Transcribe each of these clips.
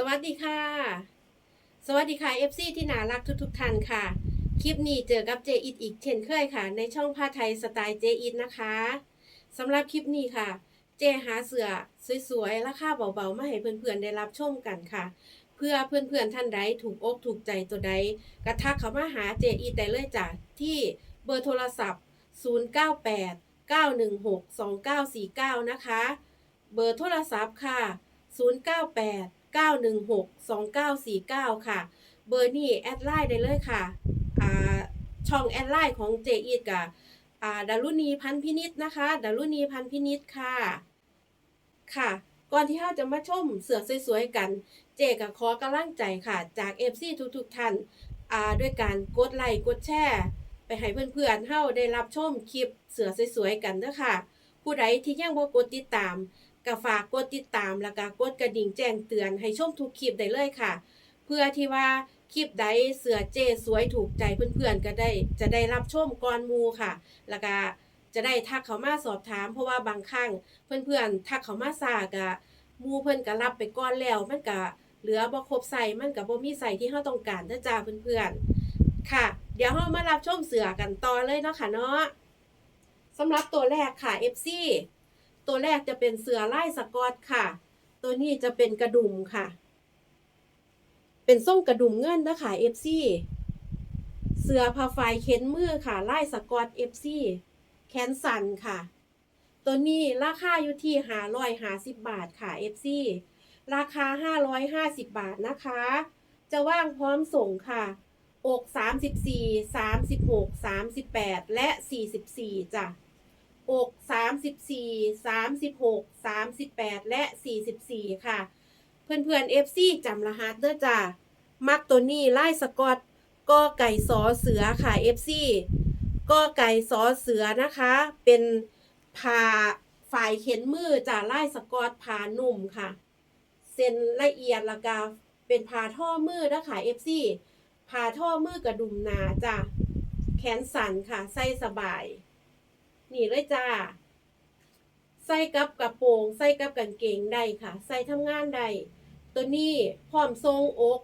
สวัสดีค่ะ สวัสดีค่ะ FC ที่น่ารักทุกๆท่านค่ะ คลิปนี้เจอกับเจอิดอีกเช่นเคยค่ะ ในช่องผ้าไทยสไตล์เจอิดนะคะสำหรับคลิปนี้ค่ะ เจหาเสือสวยๆ ราคาเบาๆ มาให้เพื่อนๆ ได้รับชมกันค่ะ เพื่อเพื่อนๆ ท่านใดถูกอกถูกใจตัวใดกระทักเขามาหาเจอีได้เลยจ้ะที่เบอร์โทรศัพท์ 098 916 2949 นะคะ เบอร์โทรศัพท์ค่ะ 098 916 2949 ค่ะ เบอร์นี้แอดไลน์ได้เลยค่ะอ่าช่องแอดไลน์ของเจอีดกับอ่าดารุณีพันพินิษนะคะดารุณีพันพินิษค่ะ ค่ะ ก่อนที่เราจะมาชมเสือสวยๆกัน เจกับขอกำลังใจค่ะ จาก FC ทุกๆท่านอ่าด้วยการกดไลค์กดแชร์ไปให้เพื่อนๆเฮาได้รับชมคลิปเสือสวยๆกันเด้อค่ะผู้ใดที่ยังบ่กดติดตาม ก็ฝากกดติดตามแล้วก็กดกระดิ่งแจ้งเตือนให้ชมทุกคลิปได้เลยค่ะ เพื่อที่ว่าคลิปใดเสือเจสวยถูกใจเพื่อนๆก็ได้จะได้รับชมก่อนมูค่ะ แล้วก็จะได้ทักเขามาสอบถาม เพราะว่าบางครั้งเพื่อนๆทักเขามาซากะมูเพิ่อนก็รับไปก่อนแล้วมันก็เหลือบ่ครบใส่มันก็บ่มีใส่ที่เฮาต้องการเด้อจ้าเพื่อนๆค่ะ เดี๋ยวเฮามารับชมเสือกันต่อเลยเนาะค่ะเนาะสำหรับตัวแรกค่ะ FC ตัวแรกจะเป็นเสือไล่สกอตค่ะ ตัวนี้จะเป็นกระดุมค่ะ เป็นส่งกระดุมเงินนะคะ FC เสือผ้าไฟเข็นมือค่ะไล่สกอต FC แขนสันค่ะ ตัวนี้ราคาอยู่ที่หาร้อยหาสิบบาทค่ะ FC ราคาห้าร้อยห้าสิบบาทนะคะ จะว่างพร้อมส่งค่ะ อกสามสิบสี่สามสิบหกสามสิบแปดและสี่สิบสี่จ้ะ อกสามสิบสี่สามสิบหกสามสิบแปดและสี่สิบสี่ค่ะ เพื่อนเพื่อนเอฟซีจำรหัสเด้อจ้ามักตัวนี้ไล่สกอตก็ไก่สอเสือค่ะเอฟซีก็ไก่สอเสือนะคะ เป็นผ่าฝ่ายเข็นมือจ้าไล่สกอตผ่านุ่มค่ะ เส้นละเอียดละกาเป็นผ่าท่อมือนะคะเอฟซีผ่าท่อมือกระดุมหนาจ้าแขนสั่นค่ะใส่สบาย นี่เลยจ้า ใส่กับกระโปรง ใส่กับกางเกงได้ค่ะ ใส่ทำงานได้ ตัวนี้พร้อมทรงอก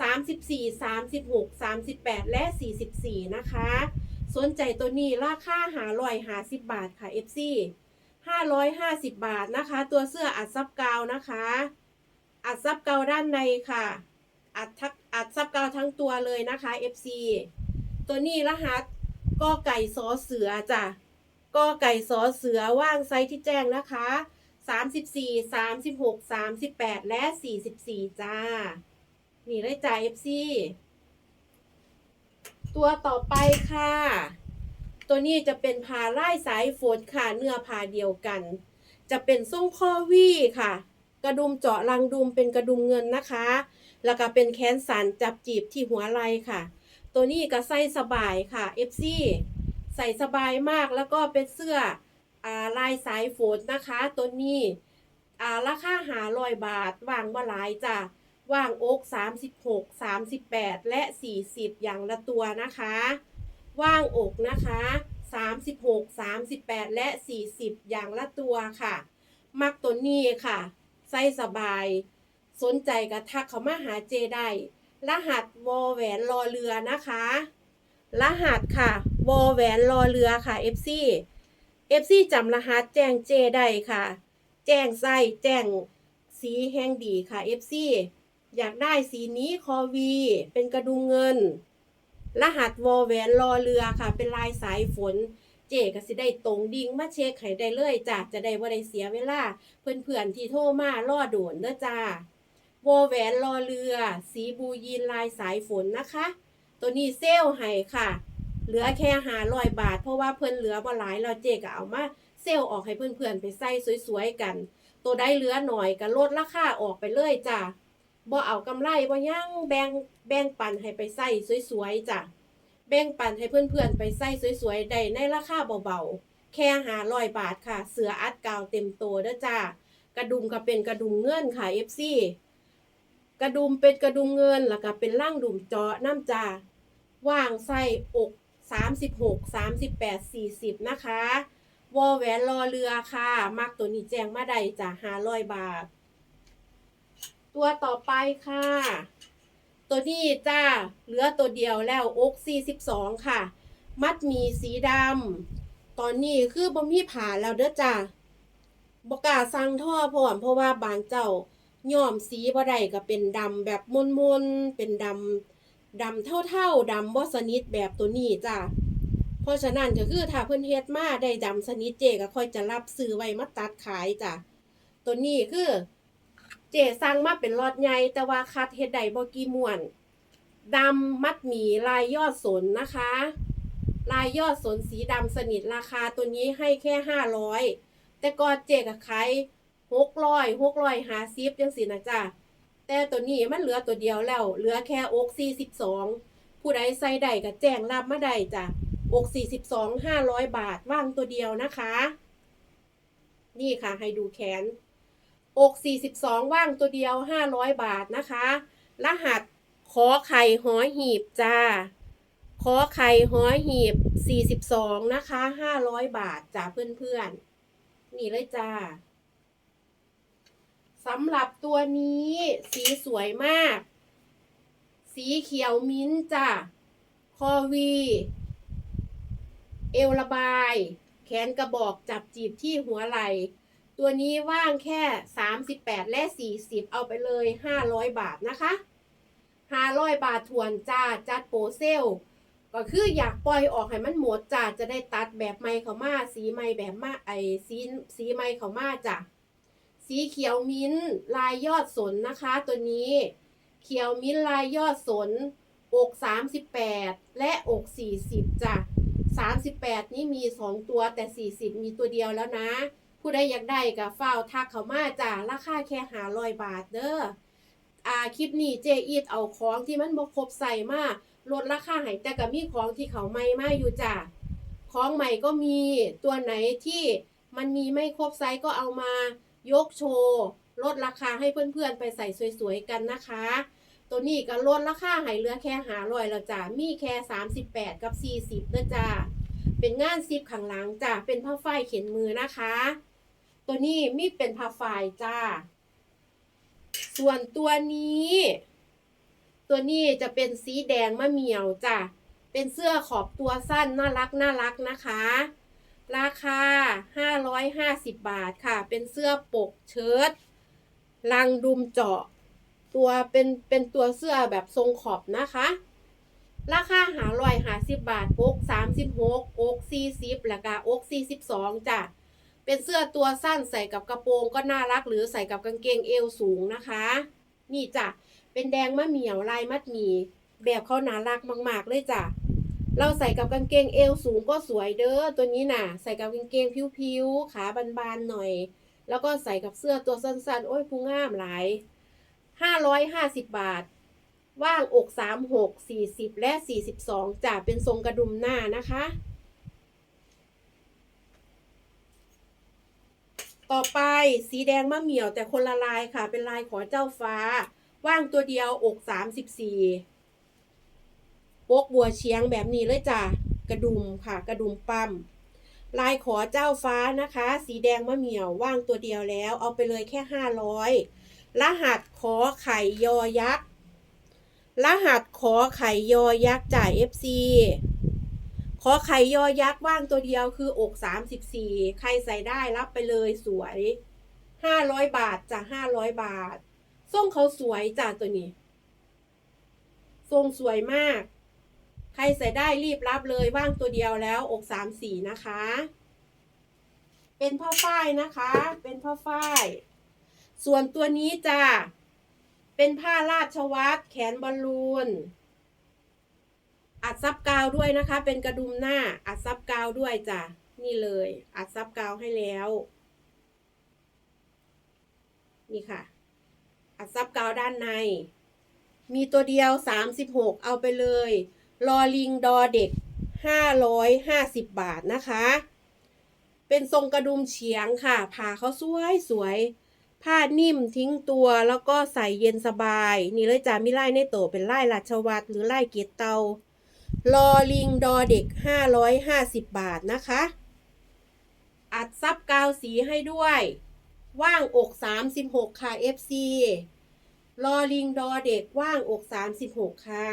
34 36 38 และ 44 นะคะ สนใจตัวนี้ราคาหาร้อยหาสิบบาทค่ะ FC 550 บาทนะคะ ตัวเสื้ออัดซับกาวนะคะ อัดซับกาวด้านในค่ะ อัดทักอัดซับกาวทั้งตัวเลยนะคะ FC ตัวนี้รหัสก็ไก่ซอเสือจ้ะ ก็ไก่สอเสือว่างไซส์ที่แจ้งนะคะ 34 36 38 และ 44 จ้า นี่เลยจ้า FC ตัวต่อไปค่ะ ตัวนี้จะเป็นพาไล่สายฝนค่ะเนื้อพาเดียวกัน จะเป็นทรงข้อวี่ค่ะ กระดุมเจาะรังดุมเป็นกระดุมเงินนะคะ แล้วก็เป็นแขนสันจับจีบที่หัวไหล่ค่ะ ตัวนี้ก็ใส่สบายค่ะ FC ใส่สบายมากแล้วก็เป็นเสื้ออาลายสายฝนนะคะตัวนี้อาราคาหาร้อยบาทวางมาหลายจ้ะวางอก36 38 และ 40 อย่างละตัวนะคะ ว่างอกนะคะ 36 38 และ 40 อย่างละตัวค่ะ มักตัวนี้ค่ะใส่สบาย สนใจก็ทักเขามาหาเจได้ รหัสวอแหวนรอเรือนะคะ รหัสค่ะ วอแหวนรอเรือค่ะ FC FC จำรหัสแจ้งเจได้ค่ะ แจ้งไส้แจ้งสีแห้งดีค่ะ FC อยากได้สีนี้คอวี เป็นกระดุมเงิน รหัสวอแหวนรอเรือค่ะ เป็นลายสายฝน เจก็สิได้ตรงดิ่งมาเช็คให้ได้เลยจ้ะจะได้บ่ได้เสียเวลา เพื่อนๆที่โทรมารอโดนเด้อจ้าวอแหวนรอเรือ สีบูยีนลายสายฝนนะคะ ตัวนี้เซลล์ให้ค่ะ เหลือแค่หาร้อยบาท เพราะว่าเพิ่นเหลือบ่หลายเราเจก็เอามาเซลล์ออกให้เพื่อนๆไปใส่สวยๆกัน ตัวได้เหลือหน่อยก็ลดราคาออกไปเลยจ้ะบ่เอากำไรบ่ยังแบ่งแบ่งปันให้ไปใส่สวยๆจ้ะแบ่งปันให้เพื่อนๆไปใส่สวยๆได้ในราคาเบาๆแค่หาร้อยบาทค่ะ เสืออัดกาวเต็มตัวเด้อจ้ากระดุมก็เป็นกระดุมเงินค่ะ FC กระดุมเป็นกระดุมเงินแล้วก็เป็นร่างดุมเจาะน้ำจ้าว่างไส้อก 36 38 40 นะคะวอแหวนรอเรือค่ะมักตัวนี้แจ้งมาได้จ้ะ500บาท ตัวต่อไปค่ะ ตัวนี้จ้าเหลือตัวเดียวแล้วอก42 ค่ะ มัดมีสีดำตอนนี้คือบ่มีผ่าแล้วเด้อจ้าบกาสั่งท่อพร้อมเพราะว่าบางเจ้ายอมสีบ่ได้ก็เป็นดำแบบมนๆเป็นดำ ดำเท่าๆดำบ่สนิทแบบตัวนี้จ้าเพราะฉะนั้นก็คือถ้าเพิ่อนเฮ็ดมาได้ดำสนิทเจก็ค่อยจะรับซื้อไว้มาตัดขายจ้ะตัวนี้คือเจสั่งมาเป็นรอดใหญ่แต่ว่าคัดเฮ็ดได้บ่กี่ม่วนดำมัดหมีลายยอดสนนะคะ ลายยอดสนสีดำสนิทราคาตัวนี้ให้แค่ห้าร้อยแต่ก่อนเจก็ขายหกร้อยหกร้อยหาซิบจังสินะจ้ะ แต่ตัวนี้มันเหลือตัวเดียวแล้ว เหลือแค่อกสี่สิบสองผู้ใดใส่ได้ก็แจ้งรับมาได้จ้ะอกสี่สิบสองห้าร้อยบาทว่างตัวเดียวนะคะ นี่ค่ะให้ดูแขน อก42ว่างตัวเดียว500บาทนะคะ รหัสขอไข่หอยหีบจ้าขอไข่หอยหีบ 42 นะคะ 500 บาทจ้าเพื่อนๆ นี่เลยจ้า สำหรับตัวนี้สีสวยมาก สีเขียวมิ้นท์จ้าคอวี เอวระบาย แขนกระบอกจับจีบที่หัวไหล่ ตัวนี้ว่างแค่ 38 และ 40 เอาไปเลย 500 บาทนะคะ500 บาททวนจ้า จัดโปรเซล ก็คืออยากปล่อยออกให้มันหมดจ้า จะได้ตัดแบบใหม่เขามา สีใหม่แบบมาไอสีสีใหม่เขามาจ้ะ สีเขียวมิ้นท์ลายยอดสนนะคะ ตัวนี้ เขียวมิ้นท์ลายยอดสน อก38 และอก 40จ้ะ38 นี่มี 2 ตัวแต่ 40 มีตัวเดียวแล้วนะ ผู้ใดอยากได้กับฝ้าทักเขามาจ้าราคาแค่หาร้อยบาทเด้ออ่าคลิปนี้เจอีดเอาของที่มันบ่ครบใส่มาลดราคาให้แต่ก็มีของที่เขาไม่มาอยู่จ้าของใหม่ก็มีตัวไหนที่มันมีไม่ครบไซส์ก็เอามา ยกโชว์ลดราคาให้เพื่อนๆ ไปใส่สวยๆกันนะคะ ตัวนี้ก็ลดราคาให้เหลือแค่หาร้อยแล้วจ้ามีแค่ 38 กับ 40เด้อจ้าเป็นงานซิปข้างหลังจ้าเป็นผ้าฝ้ายเขียนมือนะคะ ตัวนี้มีเป็นผ้าฝ้ายจ้าส่วนตัวนี้ ตัวนี้จะเป็นสีแดงมะเหมี่ยวจ้ะ เป็นเสื้อขอบตัวสั้นน่ารักน่ารักนะคะ ราคา 550 บาทค่ะ เป็นเสื้อปกเชิ้ตลังดุมเจาะ ตัวเป็นเป็นตัวเสื้อแบบทรงขอบนะคะ ราคาหาร้อยหาสิบบาทอกสามสิบหกอกสี่สิบแล้วก็อกสี่สิบสองจ้ะ เป็นเสื้อตัวสั้นใส่กับกระโปรงก็น่ารักหรือใส่กับกางเกงเอวสูงนะคะ นี่จ้ะ เป็นแดงมะเหมี่ยวลายมัดหมี่แบบเขาน่ารักมาก ๆ เลยจ้ะ เราใส่กับกางเกงเอวสูงก็สวยเด้อตัวนี้น่ะ ใส่กับกางเกงผิวๆขาบานๆหน่อย แล้วก็ใส่กับเสื้อตัวสั้นๆ โอ้ยผู้งามหลายห้าร้อยห้าสิบบาท ว่างอกสามหกสี่สิบและสี่สิบสองจะเป็นทรงกระดุมหน้านะคะ ต่อไปสีแดงมะเหมี่ยวแต่คนละลายค่ะ เป็นลายขอเจ้าฟ้า ว่างตัวเดียวอกสามสิบสี่ ปกบัวเชียงแบบนี้เลยจ้ะกระดุมค่ะกระดุมปั๊มลายขอเจ้าฟ้านะคะ สีแดงมะเหมี่ยวว่างตัวเดียวแล้ว เอาไปเลยแค่ห้าร้อยรหัสขอไข่ยอยักษ์รหัสขอไข่ยอยักษ์จ่าย FC ขอไข่ยอยักษ์ว่างตัวเดียวคืออก34ใครใส่ได้รับไปเลยสวย500บาทจ้ะ500บาททรงเขาสวยจ้ะตัวนี้ทรงสวยมาก ใครใส่ได้รีบรับเลยว่างตัวเดียวแล้วอก34นะคะ เป็นผ้าฝ้ายนะคะ เป็นผ้าฝ้าย ส่วนตัวนี้จะเป็นผ้าราชวัตรแขนบอลลูน อัดซับกาวด้วยนะคะ เป็นกระดุมหน้าอัดซับกาวด้วยจ้ะนี่เลย อัดซับกาวให้แล้ว นี่ค่ะ อัดซับกาวด้านใน มีตัวเดียว 36 เอาไปเลย รอลิงดอเด็ก 550 บาทนะคะ เป็นทรงกระดุมเฉียงค่ะผ่าเขาสวยสวยผ้านิ่มทิ้งตัวแล้วก็ใส่เย็นสบาย นี่เลยจ้ะมีไล่ในโตเป็นไล่ราชวัตรหรือไล่เกตเตารอลิงดอเด็ก 550 บาทนะคะ อัดซับกาวสีให้ด้วย ว่างอก 36 ค่ะ FC ลอลิงดอเด็กว่างอกสามสิบหกค่ะ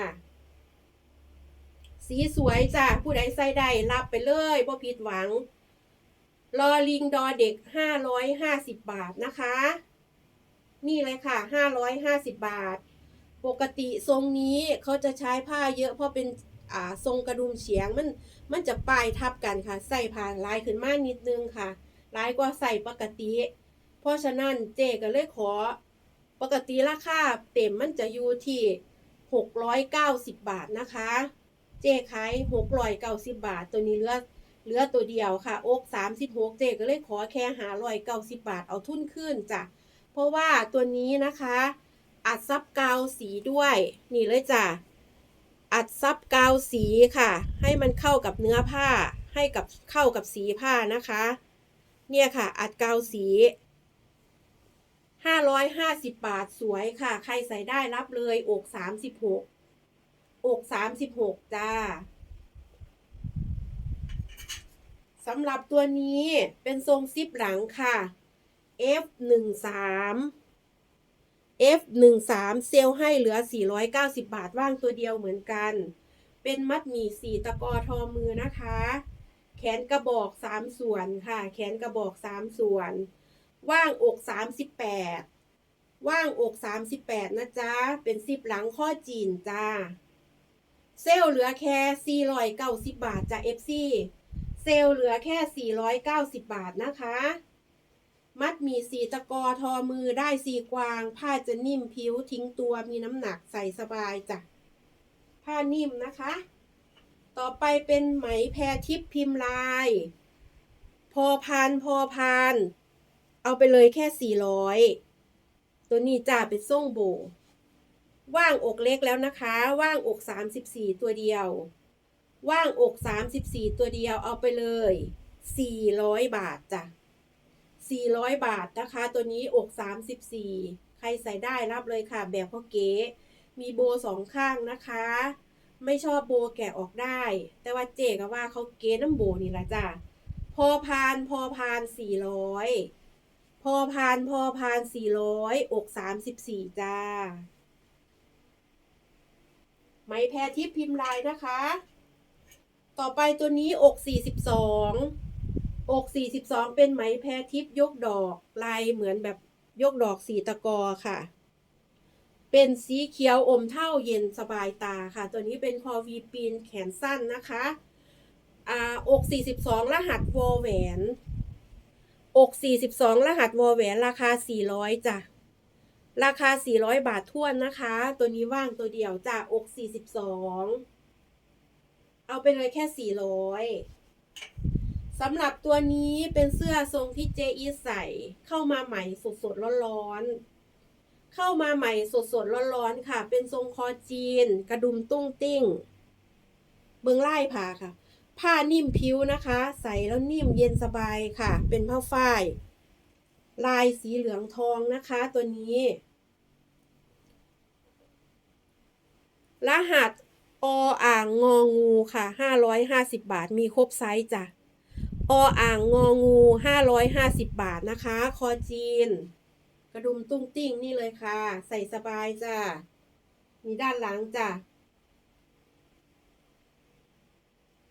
สีสวยจ้ะผู้ใดใส่ได้รับไปเลยบ่ผิดหวัง ลอลิงดอเด็กห้าร้อยห้าสิบบาทนะคะ นี่เลยค่ะห้าร้อยห้าสิบบาท ปกติทรงนี้เขาจะใช้ผ้าเยอะเพราะเป็นทรงกระดุมเฉียงมันมันจะปลายทับกันค่ะ ใส่ผ่านลายขึ้นมานิดนึงค่ะลายกว่าใส่ปกติ เพราะฉะนั้นเจก็เลยขอ ปกติราคาเต็มมันจะอยู่ที่ 690 บาทนะคะ เจขาย690บบาท ตัวนี้เหลือเหลือตัวเดียวค่ะอก36เจก็เลยขอแค่หา190บาทเอาทุนขึ้นจ้ะเพราะว่าตัวนี้นะคะ อัดซับกาวสีด้วย นี่เลยจ้ะอัดซับกาวสีค่ะ ให้มันเข้ากับเนื้อผ้า ให้กับเข้ากับสีผ้านะคะ เนี่ยค่ะ อัดกาวสี550 บาทสวยค่ะ ใครใส่ได้รับเลยอก36 อก36จ้าสำหรับตัวนี้เป็นทรงซิปหลังค่ะ F13 F13 เซลให้เหลือ 490 บาทว่างตัวเดียวเหมือนกัน เป็นมัดหมี่สีตะกอทอมือนะคะ แขนกระบอก 3 ส่วนค่ะ แขนกระบอก 3 ส่วน ว่างอก 38 ว่างอก 38 นะจ๊ะ เป็นซิปหลังข้อจีนจ้า เซลเหลือแค่490 บาทจ้ะ FC เซลเหลือแค่ 490 บาทนะคะ มัดมีสีตะกอทอมือได้สีกวาง ผ้าจะนิ่มผิวทิ้งตัวมีน้ำหนักใส่สบายจ้ะ ผ้านิ่มนะคะ ต่อไปเป็นไหมแพรทิพย์พิมพ์ลาย พอพานพอพาน เอาไปเลยแค่ 400 ตัวนี้จ้าเป็นส่งโบ ว่างอกเล็กแล้วนะคะ ว่างอก 34 ตัวเดียว ว่างอก 34 ตัวเดียวเอาไปเลย 400 บาทจ้ะ400 บาทนะคะ ตัวนี้อก 34 ใครใส่ได้รับเลยค่ะ แบบพ่อเก๋มีโบสองข้างนะคะ ไม่ชอบโบแกะออกได้ แต่ว่าเจก็ว่าเขาเก๋น้ำโบนี่ละจ้ะพอพานพอพาน 400 พอพานพอพาน 400 อก 34 จ้า ไหมแพรทิพย์พิมพ์ลายนะคะ ต่อไปตัวนี้อก42อก42เป็นไหมแพรทิพย์ยกดอกลายเหมือนแบบยกดอกสีตะกอค่ะ เป็นสีเขียวอมเท่าเย็นสบายตาค่ะ ตัวนี้เป็นคอวีปีนแขนสั้นนะคะอ่าอก42รหัสวอแหวน อก42รหัสวอแหวนราคา400จ้ะ ราคา 400 บาทท้วนนะคะ ตัวนี้ว่างตัวเดียวจ้ะอก 42 เอาไปเลยแค่ 400สำหรับตัวนี้เป็นเสื้อทรงที่เจอีใส่ เข้ามาใหม่สดสดร้อนๆ เข้ามาใหม่สดสดร้อนๆ ค่ะ เป็นทรงคอจีน กระดุมตุ้งติ้ง เบืองไล่ผ้าค่ะ ผ้านิ่มผิวนะคะ ใส่แล้วนิ่มเย็นสบายค่ะ เป็นผ้าฝ้าย ลายสีเหลืองทองนะคะตัวนี้ รหัสออ่างงองูค่ะ550บาทมีครบไซส์จ้ะออ่างงองู550บาทนะคะ คอจีน กระดุมตุ้งติ้งนี่เลยค่ะ ใส่สบายจ้ะ มีด้านหลังจ้ะ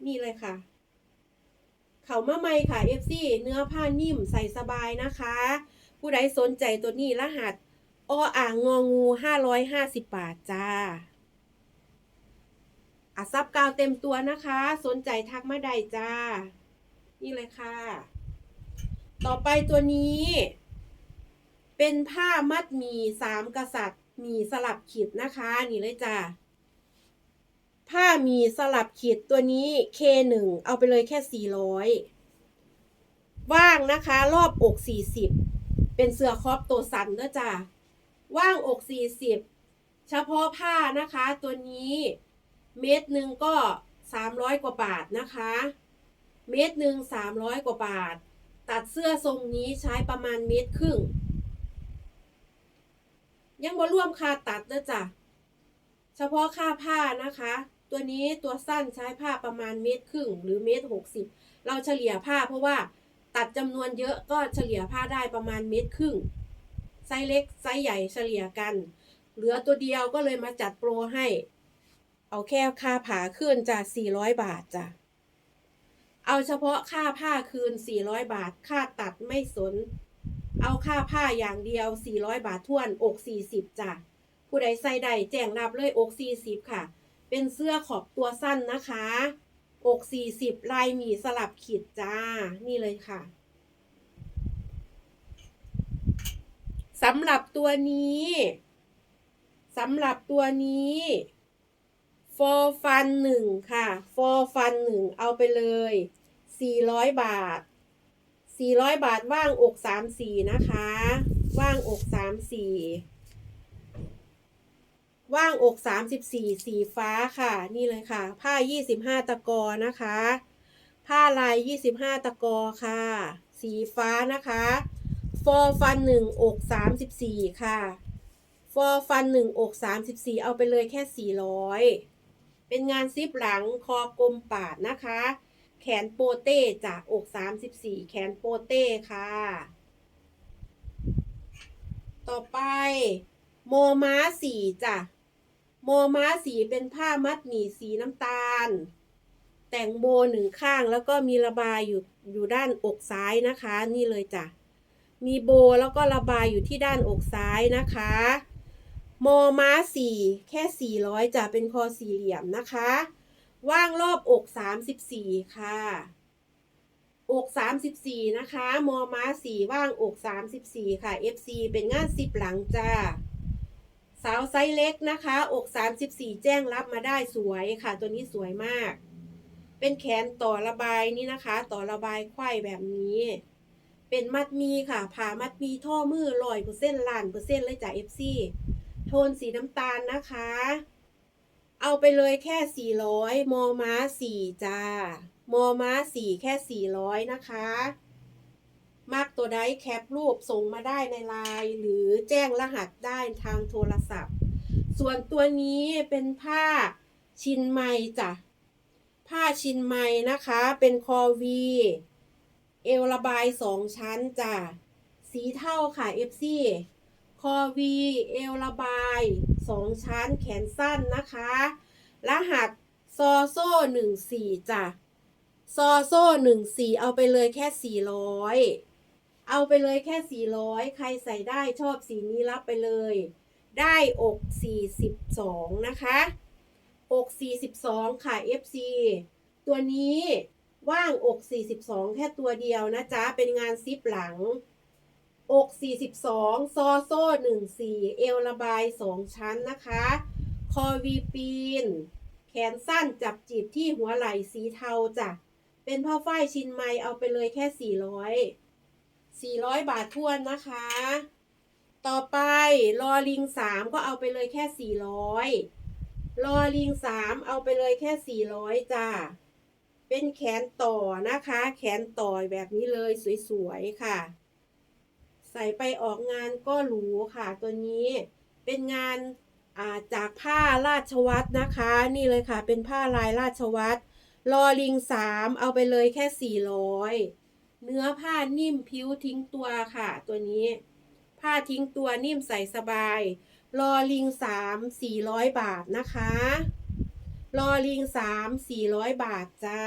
นี่เลยค่ะ เขามาใหม่ค่ะ FC เนื้อผ้านิ่มใส่สบายนะคะ ผู้ใดสนใจตัวนี้รหัสออ่างงองู 550 บาทจ้าอัดซับกาวเต็มตัวนะคะ สนใจทักมาได้จ้า นี่เลยค่ะ ต่อไปตัวนี้ เป็นผ้ามัดหมีสามกษัตริย์หมีสลับขีดนะคะ นี่เลยจ้า ผ้ามีสลับขีดตัวนี้ K1 เอาไปเลยแค่ 400 ว่างนะคะ รอบอก 40 เป็นเสื้อครอบตัวสันเด้อจ้าว่างอก 40 เฉพาะผ้านะคะตัวนี้ เม็ดหนึ่งก็สามร้อยกว่าบาทนะคะ เม็ดหนึ่งสามร้อยกว่าบาท ตัดเสื้อทรงนี้ใช้ประมาณเม็ดครึ่ง ยังบ่รวมค่าตัดนะจ๊ะเฉพาะค่าผ้านะคะ ตัวนี้ตัวสั้นใช้ผ้าประมาณเม็ดครึ่งหรือเม็ดหกสิบเราเฉลี่ยผ้าเพราะว่าตัดจำนวนเยอะก็เฉลี่ยผ้าได้ประมาณเม็ดครึ่งไซส์เล็กไซส์ใหญ่เฉลี่ยกัน เหลือตัวเดียวก็เลยมาจัดโปรให้ เอาแค่ค่าผ่าขึ้นจาก400 บาทจ้ะเอาเฉพาะค่าผ้าคืน 400 บาท ค่าตัดไม่สน เอาค่าผ้าอย่างเดียว 400 บาทท่วนอก 40จ้ะผู้ใดใส่ใดแจ้งรับเลยอก 40 ค่ะ เป็นเสื้อขอบตัวสั้นนะคะ อก40ลายหมีสลับขีดจ้า นี่เลยค่ะสำหรับตัวนี้สำหรับตัวนี้ for fun หนึ่งค่ะ for fun หนึ่งเอาไปเลย400บาท400บาทว่างอก34นะคะ ว่างอก34 ว่างอก 34 สีฟ้าค่ะ นี่เลยค่ะ ผ้า 25 ตะกอนะคะ ผ้าลาย 25 ตะกอค่ะ สีฟ้านะคะ for fun หนึ่งอก34ค่ะ for fun หนึ่งอก34เอาไปเลยแค่400เป็นงานซิปหลังคอกลมปาดนะคะ แขนโปเต้จากอก34แขนโปเต้ค่ะ ต่อไป โมม้าสีจ้ะ โมม้าสีเป็นผ้ามัดหมี่สีน้ำตาล แต่งโบหนึ่งข้างแล้วก็มีระบายอยู่อยู่ด้านอกซ้ายนะคะ นี่เลยจ้ะ มีโบแล้วก็ระบายอยู่ที่ด้านอกซ้ายนะคะโมม้าสี่แค่400จะเป็นคอสี่เหลี่ยมนะคะ ว่างรอบอก34ค่ะ อก34นะคะ มอม้าสี่ว่างอก34ค่ะ FC เป็นงานสิบหลังจ้า สาวไซส์เล็กนะคะ อก 34 แจ้งรับมาได้สวยค่ะ ตัวนี้สวยมาก เป็นแขนต่อระบายนี่นะคะ ต่อระบายไขว้แบบนี้ เป็นมัดมีค่ะ ผ่ามัดมีท่อมือลอยเปอร์เซ็นต์ล้านเปอร์เซ็นต์เลยจ้ะ FC โทนสีน้ำตาลนะคะ เอาไปเลยแค่ 400มอม้า4จ้ามอม้า4แค่ 400 นะคะ มากตัวใดแคปรูปส่งมาได้ในไลน์หรือแจ้งรหัสได้ทางโทรศัพท์ ส่วนตัวนี้เป็นผ้าชินไมจ้ะ ผ้าชินไมนะคะ เป็นคอวี เอวระบายสองชั้นจ้ะ สีเท่าค่ะ FC คอวีเอวระบายสองชั้นแขนสั้นนะคะ รหัสซอโซ่หนึ่งสี่จ้ะ ซอโซ่หนึ่งสี่เอาไปเลยแค่สี่ร้อย เอาไปเลยแค่สี่ร้อยใครใส่ได้ชอบสีนี้รับไปเลย ได้อกสี่สิบสองนะคะอกสี่สิบสองค่ะ FC ตัวนี้ว่างอกสี่สิบสองแค่ตัวเดียวนะจ๊ะ เป็นงานซิปหลัง อก 42 ซอโซ่ 14 เอวระบาย 2 ชั้นนะคะ คอวีปีน แขนสั้นจับจีบที่หัวไหล่สีเทาจ้ะ เป็นผ้าฝ้ายชิ้นไม้เอาไปเลยแค่ 400 400 บาททวนนะคะ ต่อไปลอลิง3ก็เอาไปเลยแค่ 400ลอลิง3เอาไปเลยแค่ 400จ้ะเป็นแขนต่อนะคะ แขนต่อแบบนี้เลยสวยๆค่ะ ใส่ไปออกงานก็หรูค่ะ ตัวนี้เป็นงานาจากผ้าราชวัตรนะคะ นี่เลยค่ะ เป็นผ้าลายราชวัตรลอลิงสามเอาไปเลยแค่สี่ร้อย เนื้อผ้านิ่มผิวทิ้งตัวค่ะ ตัวนี้ ผ้าทิ้งตัวนิ่มใส่สบาย ลอลิงสามสี่ร้อยบาทนะคะ ลอลิงสามสี่ร้อยบาทจ้า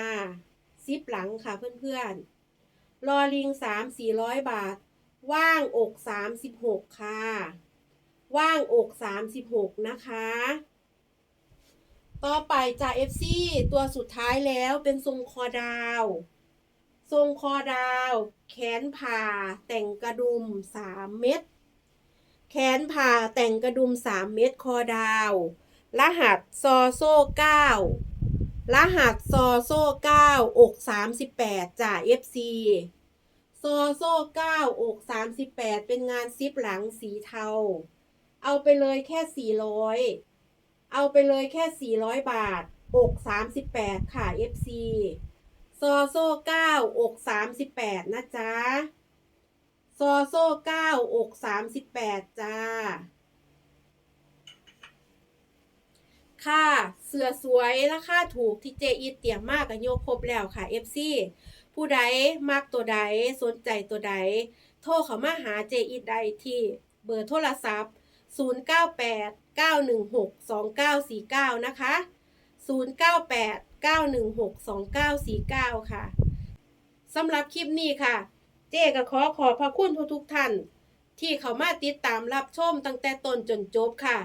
ซิปหลังค่ะเพื่อนๆ ลอลิงสามสี่ร้อยบาท ว่างอก36ค่ะ ว่างอก36นะคะ ต่อไปจ่าก FC ตัวสุดท้ายแล้วเป็นทรงคอดาว ทรงคอดาว แขนผ่า แต่งกระดุม3เม็ด แขนผ่าแต่งกระดุม3เม็ดคอดาว รหัสซอโซ่9รหัสซอโซ่9อก38จาก FC โซโซ่เก้าอกสามสิบแปดเป็นงานซิปหลังสีเทา เอาไปเลยแค่สี่ร้อยเอาไปเลยแค่สี่ร้อยบาท อกสามสิบแปดค่ะ FC โซ โซ่เก้าอกสามสิบแปดนะจ๊ะโซโซ่เก้าอกสามสิบแปดจ้า ค่ะ เสื้อสวยราคาถูกที่เจอีเตียมมากกันโยกครบแล้วค่ะ FC ผู้ใดมักตัวใดสนใจตัวใด โทรเข้ามาหาเจอีได้ที่เบอร์โทรศัพท์ 098 916 2949 นะคะ 098 916 2949 ค่ะสำหรับคลิปนี้ค่ะ เจ๊ก็ขอขอบพระคุณทุกๆท่าน ที่เขามาติดตามรับชมตั้งแต่ต้นจนจบค่ะ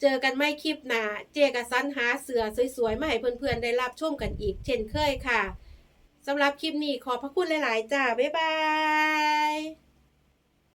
เจอกันไม่คลิปหน้าเจ๊กับสันหาเสือสวยๆมาให้เพื่อนๆได้รับชมกันอีก เช่นเคยค่ะสำหรับคลิปนี้ขอพระคุณหลายๆจ้าบ๊ายบาย